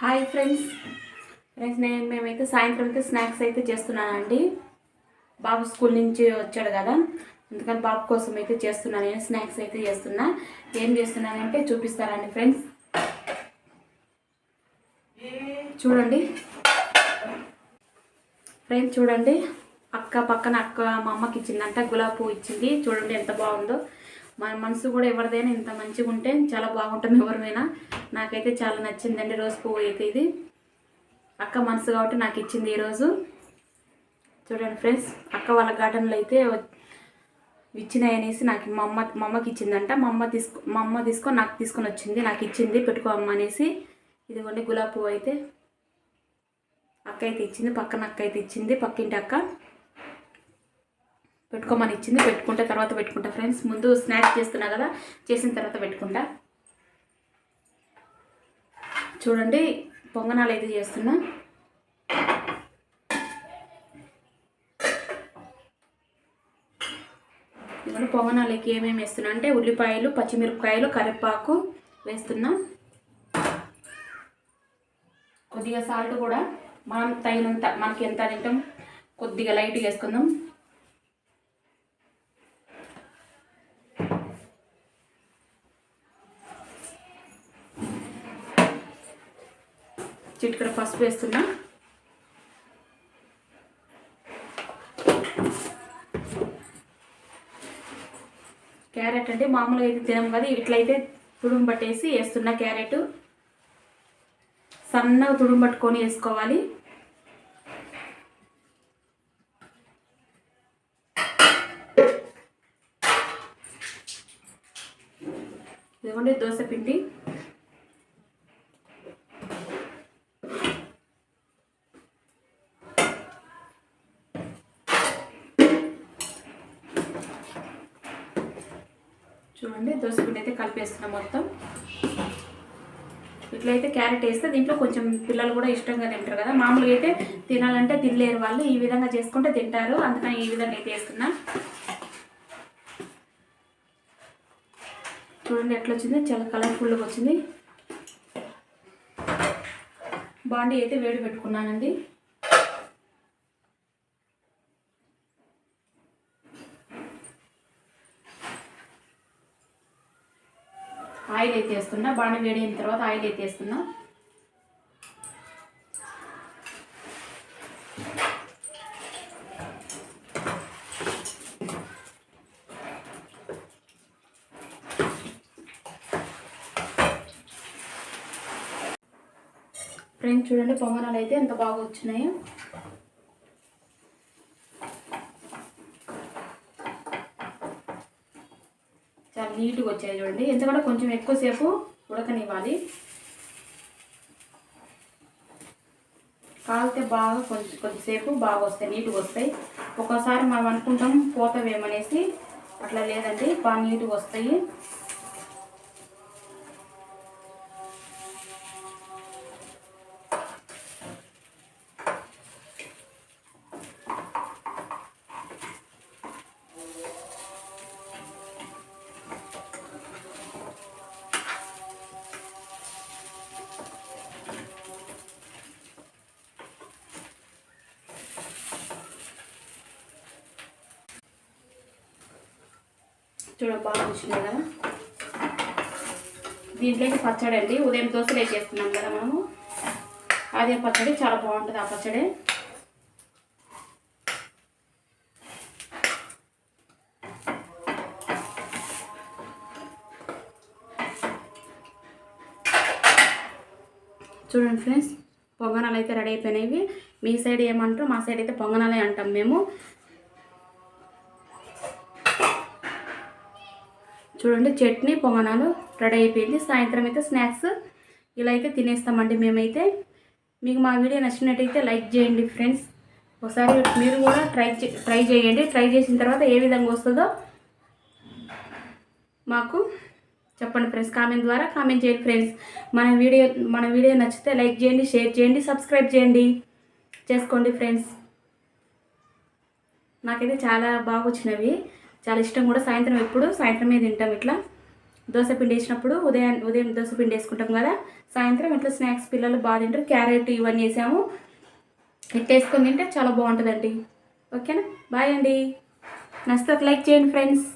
Hi friends. Friends నేను మేమైతే సాయంత్రం అయితే స్నాక్స్ అయితే చేస్తున్నానండి. బాబు స్కూల్ నుంచి వచ్చాడు కదా. అందుకని బాబు కోసం అయితే చేస్తున్నాను నేను స్నాక్స్ అయితే చేస్తున్నా. ఏం చేస్తున్నానంటే చూపిస్తానండి ఫ్రెండ్స్. చూడండి. ఫ్రెండ్స్ చూడండి. అక్క పక్కన అక్క మా అమ్మకి ఇచ్చిందంట గులాబీ పువ్వు ఇచ్చింది. చూడండి ఎంత బాగుందో. మన మనసు కూడా ఎవరిదైనా ఇంత మంచిగా ఉంటే చాలా బాగుంటాం ఎవరిమైనా నాకైతే చాలా నచ్చిందండి రోజు పువ్వు అయితే ఇది. అక్క మనసు కాబట్టి నాకు ఇచ్చింది ఈరోజు చూడండి ఫ్రెండ్స్ అక్క వాళ్ళ గార్డెన్లో అయితే ఇచ్చినాయనేసి ఇచ్చినాయి అనేసి నాకు మా అమ్మ మా అమ్మకి ఇచ్చిందంట. మా అమ్మ తీసుకో మా అమ్మ తీసుకొని నాకు తీసుకొని వచ్చింది. నాకు ఇచ్చింది పెట్టుకో అమ్మ అనేసి. ఇదిగోండి గులాబీ పువ్వు అయితే. అక్క అయితే ఇచ్చింది పక్కన అక్క అయితే ఇచ్చింది పక్కింటి అక్క. పెట్టుకోమని ఇచ్చింది పెట్టుకుంటా తర్వాత పెట్టుకుంటా ఫ్రెండ్స్. ముందు స్నాక్స్ చేస్తున్నా కదా చేసిన తర్వాత పెట్టుకుంటా. చూడండి పొంగనాలు అయితే చేస్తున్నా. ఇవన్నీ పొంగనాలకి ఏమేమి వేస్తున్నా అంటే ఉల్లిపాయలు పచ్చిమిరపకాయలు కరివేపాకు వేస్తున్నా. కొద్దిగా సాల్ట్ కూడా మనం తగినంత మనకి ఎంత తింటాం కొద్దిగా లైట్గా వేసుకుందాం. చిటికడ పసుపు వేస్తున్నా. క్యారెట్ అంటే మామూలుగా అయితే తినం కదా ఇట్లయితే తుడుంబట్టేసి పట్టేసి వేస్తున్నా క్యారెట్. సన్నగా తుడుంబట్టుకొని వేసుకోవాలి. ఇదిగోండి దోశ పిండి. చూడండి దోశ అయితే కలిపేస్తున్నాం మొత్తం. ఇట్లయితే క్యారెట్ వేస్తే దీంట్లో కొంచెం పిల్లలు కూడా ఇష్టంగా తింటారు కదా. మామూలుగా అయితే తినాలంటే తినలేరు వాళ్ళు. ఈ విధంగా చేసుకుంటే తింటారు. అందుకని ఈ విధంగా అయితే వేస్తున్నా. చూడండి ఎట్లా వచ్చింది? చాలా కలర్ఫుల్గా వచ్చింది. బాండీ అయితే వేడి పెట్టుకున్నానండి. ఆయిల్ అయితే వేస్తున్నా బాగా వేడి అయిన తర్వాత ఆయిల్ అయితే వేస్తున్నా ఫ్రెండ్స్ చూడండి పొంగనాలు అయితే ఎంత బాగా వచ్చినాయో. చాలా నీట్గా వచ్చాయి చూడండి. ఎందుకంటే కొంచెం ఎక్కువసేపు ఉడకనివ్వాలి. కాలితే బాగా కొంచెం కొద్దిసేపు బాగా వస్తాయి నీట్గా వస్తాయి. ఒక్కోసారి మనం అనుకుంటాం పోతవేమనేసి అట్లా లేదండి బాగా నీట్గా వస్తాయి. చూడ బాగా వచ్చినాయి కదా? దీంట్లోకి పచ్చడి అండి. ఉదయం దోశలు వేసేస్తున్నాం కదా మనము. అదే పచ్చడి చాలా బాగుంటుంది ఆ పచ్చడి. చూడండి ఫ్రెండ్స్ పొంగనాలు అయితే రెడీ అయిపోయినాయి మీ సైడ్ ఏమంటారు మా సైడ్ అయితే పొంగనాలే అంటాం మేము. చూడండి చట్నీ పొంగనాలు రెడీ అయిపోయింది. సాయంత్రం అయితే స్నాక్స్ ఇలా అయితే తినేస్తామండి మేమైతే. మీకు మా వీడియో నచ్చినట్టయితే లైక్ చేయండి ఫ్రెండ్స్. ఒకసారి మీరు కూడా ట్రై చే ట్రై చేయండి. ట్రై చేసిన తర్వాత ఏ విధంగా వస్తుందో మాకు చెప్పండి ఫ్రెండ్స్. కామెంట్ ద్వారా కామెంట్ చేయండి ఫ్రెండ్స్. మన వీడియో మన వీడియో నచ్చితే లైక్ చేయండి షేర్ చేయండి సబ్స్క్రైబ్ చేయండి. చేసుకోండి ఫ్రెండ్స్. నాకైతే చాలా బాగా వచ్చినవి. చాలా ఇష్టం కూడా. సాయంత్రం ఎప్పుడు? సాయంత్రమే తింటాం ఇట్లా. దోశ పిండి వేసినప్పుడు ఉదయం ఉదయం దోశ పిండి వేసుకుంటాం కదా. సాయంత్రం ఇట్లా స్నాక్స్ పిల్లలు బాగా తింటారు. క్యారెట్ ఇవన్నీ వేసాము. ఇట్లా వేసుకొని తింటే చాలా బాగుంటుందండి. ఓకేనా? బాయ్ అండి. నచ్చితే లైక్ చేయండి ఫ్రెండ్స్.